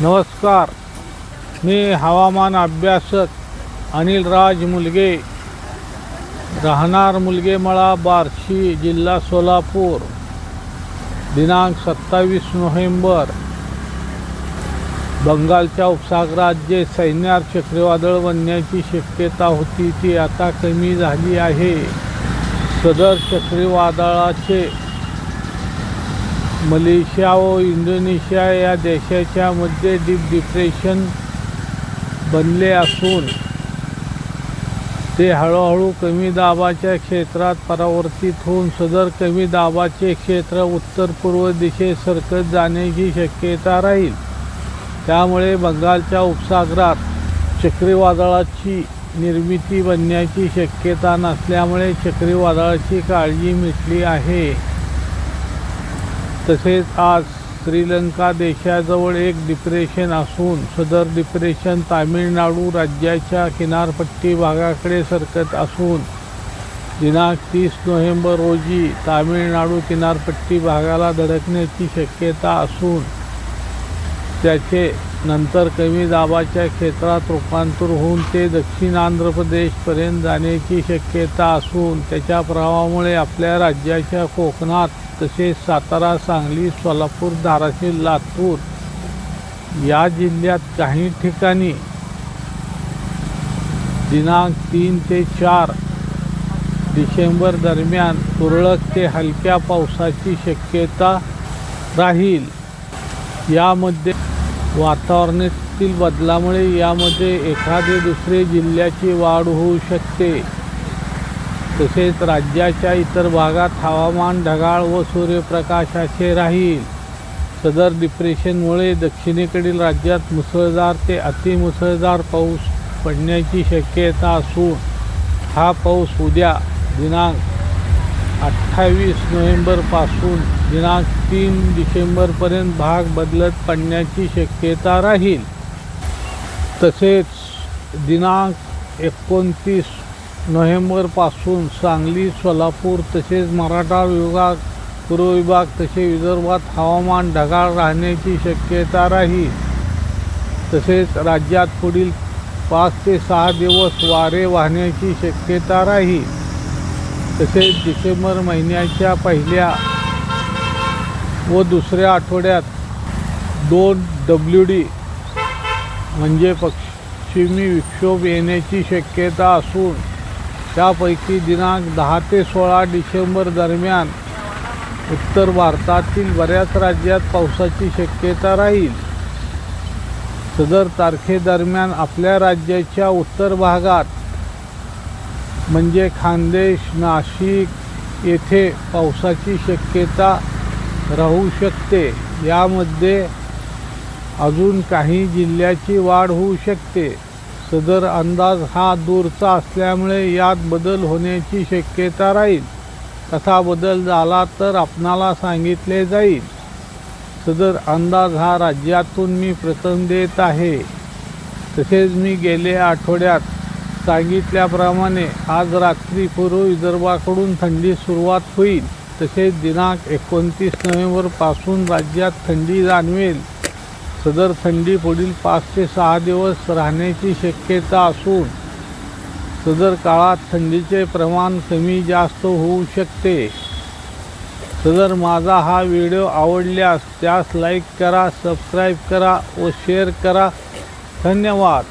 नमस्कार. मी हवामान अभ्यासक अनिल राज मुलगे. राहणार मुलगेमळा बार्शी जिल्हा सोलापूर. दिनांक सत्तावीस नोव्हेंबर. बंगालच्या उपसागरात जे सैन्यार चक्रीवादळ बनण्याची शक्यता होती ती आता कमी झाली आहे. सदर चक्रीवादळाचे मलेशिया व इंडोनेशिया या देशाच्या मध्ये डीप डिप्रेशन बनले असून ते हळूहळू कमी दाबाच्या क्षेत्रात परावर्तित होऊन सदर कमी दाबाचे क्षेत्र उत्तर पूर्व दिशेत सरकत जाण्याची शक्यता राहील. त्यामुळे बंगालच्या उपसागरात चक्रीवादळाची निर्मिती बनण्याची शक्यता नसल्यामुळे चक्रीवादळाची काळजी मिटली आहे. तसेच आज श्रीलंका देशाजवळ एक डिप्रेशन असून सदर डिप्रेशन तामिळनाडू राज्याच्या किनारपट्टी भागाकडे सरकत असून दिनांक तीस नोव्हेंबर रोजी तामिळनाडू किनारपट्टी भागाला धडकण्याची शक्यता असून त्याचे नंतर कमी दाबाच्या क्षेत्रात रूपांतर होऊन ते दक्षिण आंध्र प्रदेशपर्यंत जाण्याची शक्यता असून त्याच्या प्रभावामुळे आपल्या राज्याच्या कोकणात तसेच सातारा सांगली सोलापूर धाराशिव लातूर या जिल्ह्यात काही ठिकाणी दिनांक तीन ते चार डिसेंबर दरम्यान तुरळक ते हलक्या पावसाची शक्यता राहील. यामध्ये वातावरणातील बदलामुळे यामध्ये एखादे दुसरे जिल्ह्याची वाढ होऊ शकते. तसेच राज्याच्या इतर भागात हवामान ढगाळ व सूर्यप्रकाशाचे राहील. सदर डिप्रेशनमुळे दक्षिणेकडील राज्यात मुसळधार ते अतिमुसळधार पाऊस पडण्याची शक्यता असून हा पाऊस उद्या दिनांक अठ्ठावीस नोव्हेंबरपासून दिनांक तीन डिसेंबरपर्यंत भाग बदलत पडण्याची शक्यता राहील. तसेच दिनांक एकोणतीस नोव्हेंबरपासून सांगली सोलापूर तसेच मराठा विभाग पूर्व विभाग तसे विदर्भात हवामान ढगाळ राहण्याची शक्यता राहील. तसेच राज्यात पुढील पाच ते सहा दिवस वारे वाहण्याची शक्यता राहील. तसेच डिसेंबर महिन्याच्या पहिल्या व दुसऱ्या आठवड्यात दोन डब्ल्यू डी म्हणजे पश्चिमी विक्षोभ येण्याची शक्यता असून त्यापैकी दिनांक दहा ते सोळा डिसेंबर दरम्यान उत्तर भारतातील बऱ्याच राज्यात पावसाची शक्यता राहील. सदर तारखेदरम्यान आपल्या राज्याच्या उत्तर भागात म्हणजे खानदेश नाशिक येथे पावसाची शक्यता राहू शकते. यामध्ये अजून काही जिल्ह्याची वाढ होऊ शकते. सदर अंदाज हा दूरचा असल्यामुळे यात बदल होण्याची शक्यता राहील. तसा बदल झाला तर आपणाला सांगितले जाईल. सदर अंदाज हा राज्यातून मी प्रथम देत आहे. तसेच मी गेल्या आठवड्यात सांगितल्याप्रमाणे आज रात्री पूर्व विदर्भाकडून थंडी सुरुवात होईल. तसेच दिनांक एकोणतीस नोव्हेंबरपासून राज्यात थंडी जाणवेल. सदर थंडी पुढील पाच ते सहा दिवस राहण्याची शक्यता असून सदर काळात थंडीचे प्रमाण कमी जास्त होऊ शकते. सदर माझा हा व्हिडिओ आवडल्यास त्यास लाईक करा सबस्क्राईब करा व शेअर करा. धन्यवाद.